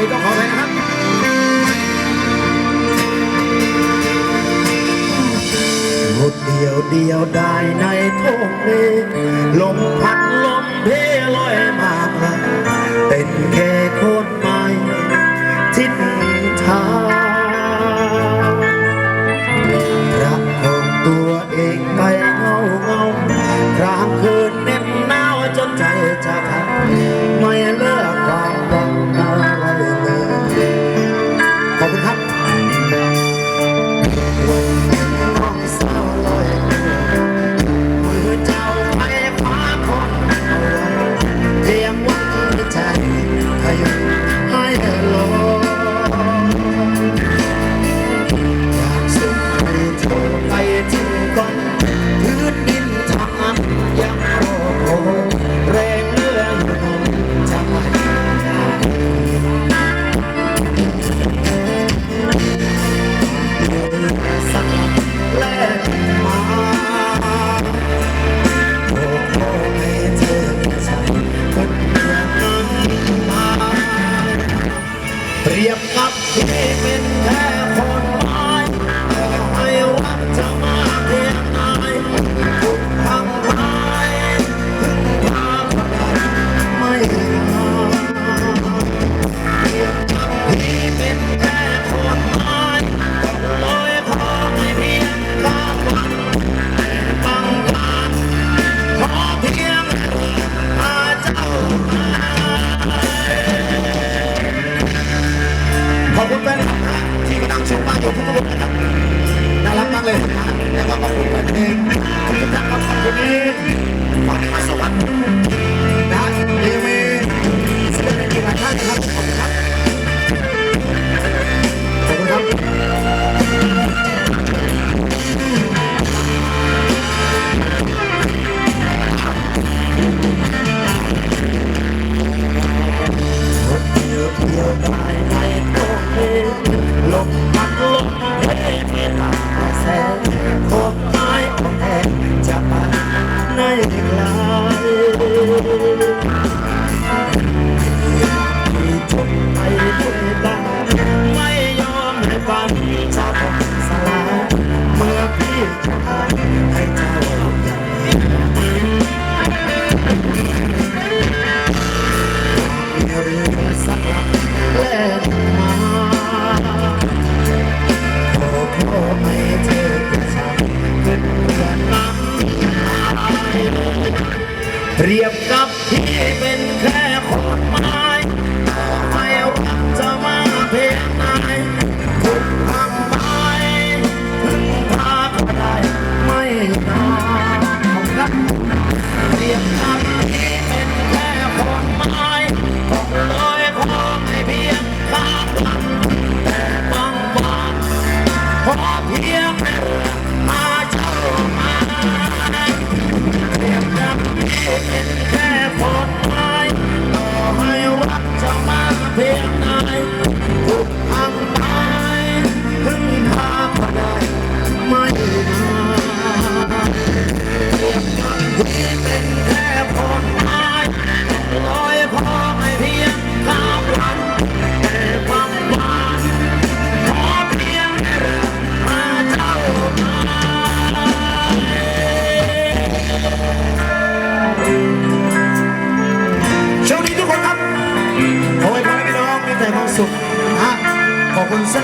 นี้ต้องขออภันะครับเดียวเดียวได้ในท้องนี้ลมพัดลมเพลอยมาพลาเป็นแค่ เลย Yeah. రియక్క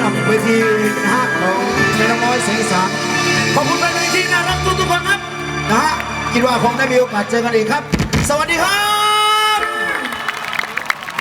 นำเวทีนะฮะของเชนน้อยสียสามขอบคุณแฟนเพลงที่น่ารักทุกทุกคนครับนะฮะคิดว่าคงได้มีโอกาสเจอกันอีกครับ สวัสดีครับ